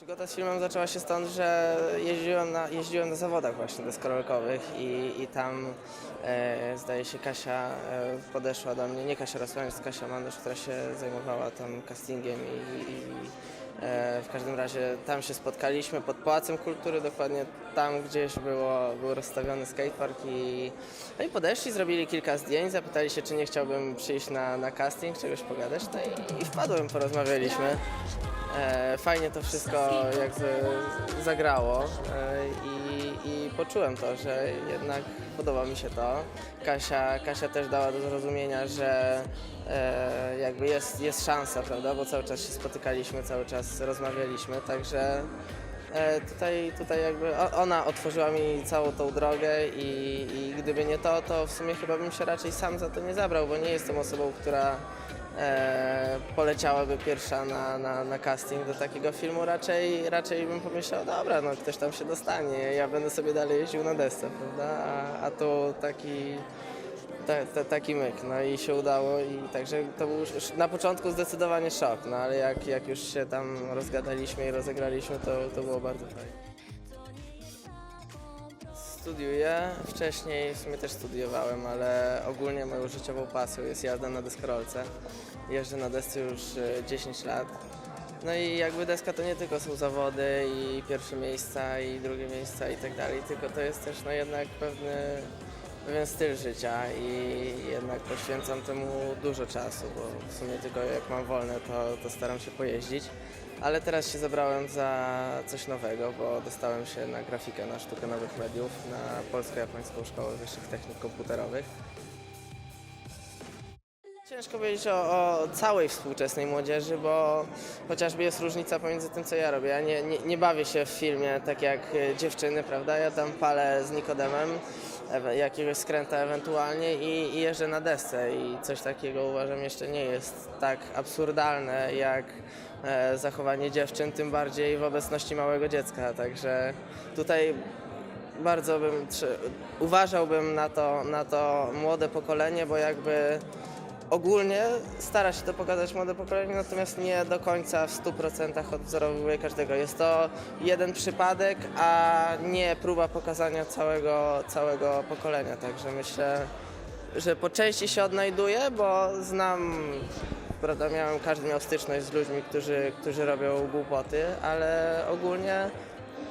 Przygoda z filmem zaczęła się stąd, że jeździłem na, jeździłem na zawodach właśnie deskorolkowych i, i tam e, zdaje się Kasia e, podeszła do mnie, nie Kasia Rosłaniec, Kasia Mandosz, która się zajmowała tam castingiem i, i e, w każdym razie tam się spotkaliśmy pod Pałacem Kultury, dokładnie tam gdzieś było, był rozstawiony skatepark i, no i podeszli, zrobili kilka zdjęć, zapytali się czy nie chciałbym przyjść na, na casting, czegoś pogadać, no i, i wpadłem, porozmawialiśmy. E, fajnie to wszystko jakby zagrało e, i, i poczułem to, że jednak podoba mi się to. Kasia, Kasia też dała do zrozumienia, że e, jakby jest, jest szansa, prawda, bo cały czas się spotykaliśmy, cały czas rozmawialiśmy, także e, tutaj, tutaj jakby ona otworzyła mi całą tą drogę i, i gdyby nie to, to w sumie chyba bym się raczej sam za to nie zabrał, bo nie jestem osobą, która e, poleciałaby pierwsza na, na, na casting do takiego filmu, raczej, raczej bym pomyślał, dobra, no ktoś tam się dostanie, ja będę sobie dalej jeździł na desce, prawda, a, a tu taki, ta, ta, taki myk, no i się udało i także to był już na początku zdecydowanie szok, no ale jak, jak już się tam rozgadaliśmy i rozegraliśmy, to, to było bardzo fajnie. Studiuję. Wcześniej w sumie też studiowałem, ale ogólnie moją życiową pasją jest jazda na deskorolce. Jeżdżę na desce już e, 10 lat. No i jakby deska to nie tylko są zawody i pierwsze miejsca i drugie miejsca i tak dalej, tylko to jest też no jednak pewny, pewien styl życia i jednak poświęcam temu dużo czasu, bo w sumie tylko jak mam wolne, to, to staram się pojeździć. Ale teraz się zabrałem za coś nowego, bo dostałem się na grafikę na sztukę nowych mediów na Polsko-Japońską Szkołę Wyższych Technik Komputerowych. Ciężko powiedzieć o, o całej współczesnej młodzieży, bo chociażby jest różnica pomiędzy tym, co ja robię. Ja nie, nie, nie bawię się w filmie tak jak e, dziewczyny, prawda? Ja tam palę z Nikodemem, jakiegoś skręta ewentualnie i, i jeżdżę na desce i coś takiego uważam jeszcze nie jest tak absurdalne jak e, zachowanie dziewczyn, tym bardziej w obecności małego dziecka. Także tutaj bardzo bym uważałbym na to, na to młode pokolenie, bo jakby ogólnie stara się to pokazać młode pokolenie, natomiast nie do końca w 100% odwzorowuje każdego. Jest to jeden przypadek, a nie próba pokazania całego, całego pokolenia. Także myślę, że po części się odnajduję, bo znam, prawda, miałem, każdy miał styczność z ludźmi, którzy, którzy robią głupoty, ale ogólnie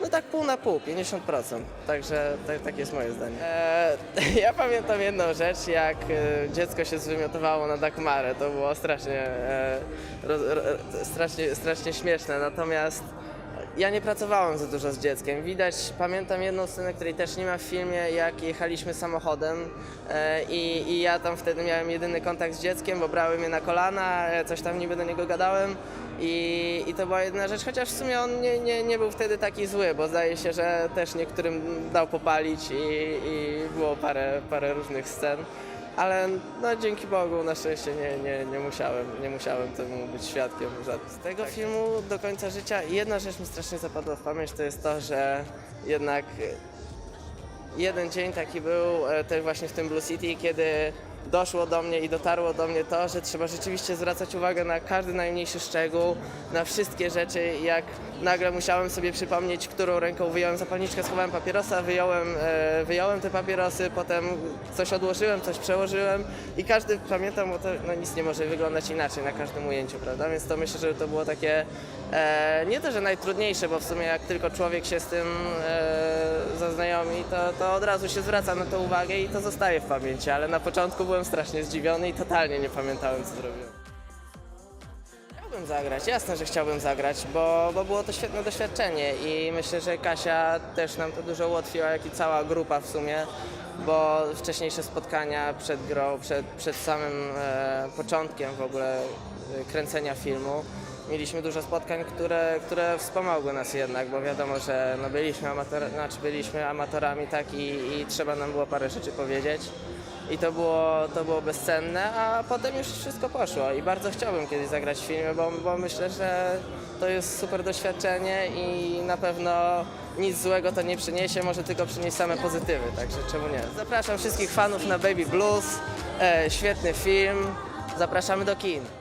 no tak pół na pół, 50%. Także tak, takie jest moje zdanie. E, ja pamiętam jedną rzecz, jak e, dziecko się zwymiotowało na Dagmarę. To było strasznie, e, ro, strasznie, strasznie śmieszne. Natomiast ja nie pracowałem za dużo z dzieckiem. Widać, pamiętam jedną scenę, której też nie ma w filmie, jak jechaliśmy samochodem e, i, i ja tam wtedy miałem jedyny kontakt z dzieckiem, bo brały mnie na kolana, e, coś tam niby do niego gadałem i, i to była jedna rzecz, chociaż w sumie on nie, nie, nie był wtedy taki zły, bo zdaje się, że też niektórym dał popalić i, i było parę, parę różnych scen. Ale no, dzięki Bogu na szczęście nie, nie, nie, musiałem, nie musiałem temu być świadkiem. Z tego filmu do końca życia jedna rzecz mi strasznie zapadła w pamięć, to jest to, że jednak jeden dzień taki był e, też właśnie w tym Blue City, kiedy doszło do mnie i dotarło do mnie to, że trzeba rzeczywiście zwracać uwagę na każdy najmniejszy szczegół, na wszystkie rzeczy, jak nagle musiałem sobie przypomnieć, którą ręką wyjąłem zapalniczkę, schowałem papierosa, wyjąłem, e, wyjąłem te papierosy, potem coś odłożyłem, coś przełożyłem. I każdy, pamiętam, bo to no, nic nie może wyglądać inaczej na każdym ujęciu, prawda, więc to myślę, że to było takie, e, nie to, że najtrudniejsze, bo w sumie jak tylko człowiek się z tym e, zaznajomi, to, to od razu się zwraca na to uwagę i to zostaje w pamięci, ale na początku byłem strasznie zdziwiony i totalnie nie pamiętałem, co zrobiłem. Chciałbym zagrać, jasne, że chciałbym zagrać, bo, bo było to świetne doświadczenie i myślę, że Kasia też nam to dużo ułatwiła, jak i cała grupa w sumie, bo wcześniejsze spotkania przed grą, przed, przed samym e, początkiem w ogóle e, kręcenia filmu, mieliśmy dużo spotkań, które, które wspomogły nas jednak, bo wiadomo, że no byliśmy, amator, znaczy byliśmy amatorami tak i, i trzeba nam było parę rzeczy powiedzieć. I to było, to było bezcenne, a potem już wszystko poszło i bardzo chciałbym kiedyś zagrać w filmie, bo, bo myślę, że to jest super doświadczenie i na pewno nic złego to nie przyniesie, może tylko przynieść same pozytywy, także czemu nie. Zapraszam wszystkich fanów na Baby Blues, e, świetny film, zapraszamy do kin.